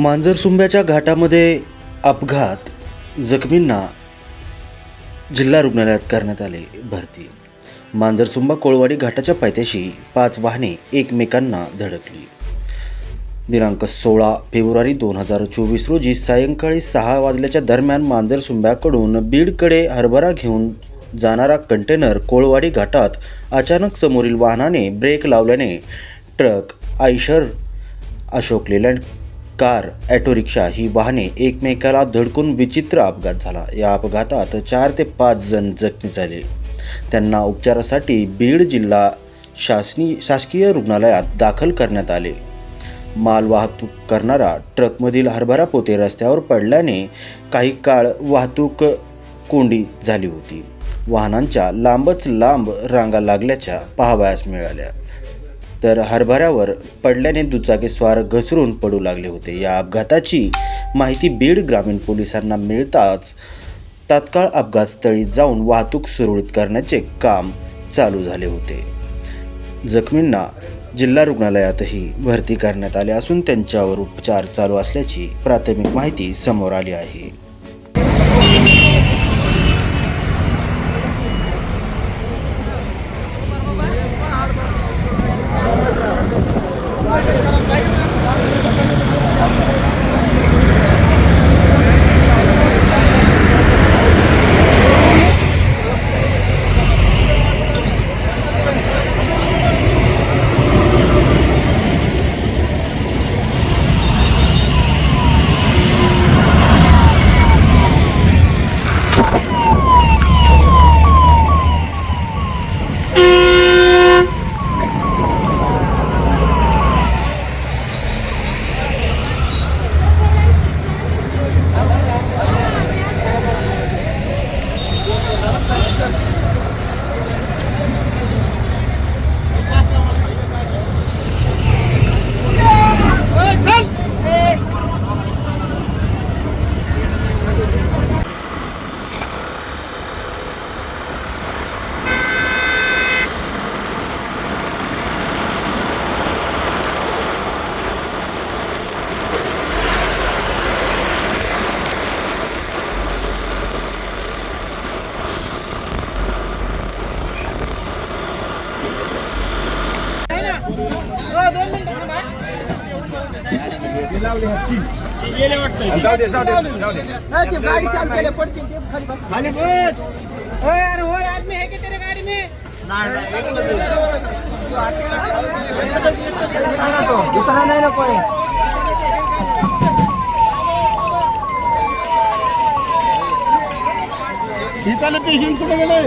मांजरसुंब्याच्या घाटामध्ये अपघात जखमींना जिल्हा रुग्णालयात करण्यात आले भरती. मांजरसुंबा कोळवाडी घाटाच्या पायथ्याशी पाच वाहने एकमेकांना धडकली. दिनांक सोळा फेब्रुवारी दोन हजार चोवीस रोजी सायंकाळी सहा वाजल्याच्या दरम्यान मांजरसुंब्याकडून बीडकडे हरभरा घेऊन जाणारा कंटेनर कोळवाडी घाटात अचानक समोरील वाहनाने ब्रेक लावल्याने truck Eicher Ashok Leyland car auto rickshaw ही वाहने एकमेकाला धडकून विचित्र अपघात झाला. या अपघातात चार ते पाच जण जखमी झाले. त्यांना उपचारासाठी बीड जिल्हा शासनी शासकीय रुग्णालयात दाखल करण्यात आले. माल वाहतूक करणारा ट्रकमधील हरभरा पोते रस्त्यावर पडल्याने काही काळ वाहतूक कोंडी झाली होती. वाहनांच्या लांबच लांब रांगा लागल्याच्या पाहावयास मिळाल्या. तर हरभऱ्यावर पडल्याने दुचाकीस्वार घसरून पडू लागले होते. या अपघाताची माहिती बीड ग्रामीण पोलिसांना मिळताच तात्काळ अपघातस्थळी जाऊन वाहतूक सुरळीत करण्याचे काम चालू झाले होते. जखमींना जिल्हा रुग्णालयातही भरती करण्यात आले असून त्यांच्यावर उपचार चालू असल्याची प्राथमिक माहिती समोर आली आहे. から大丈夫。जाऊ दे जाऊ दे जाऊ दे ते गाडी चालू केल्या ते खाली बस. खाली बस यार, और आदमी है तेरे गाड़ी में नाही नको पेशंट कुठे गेले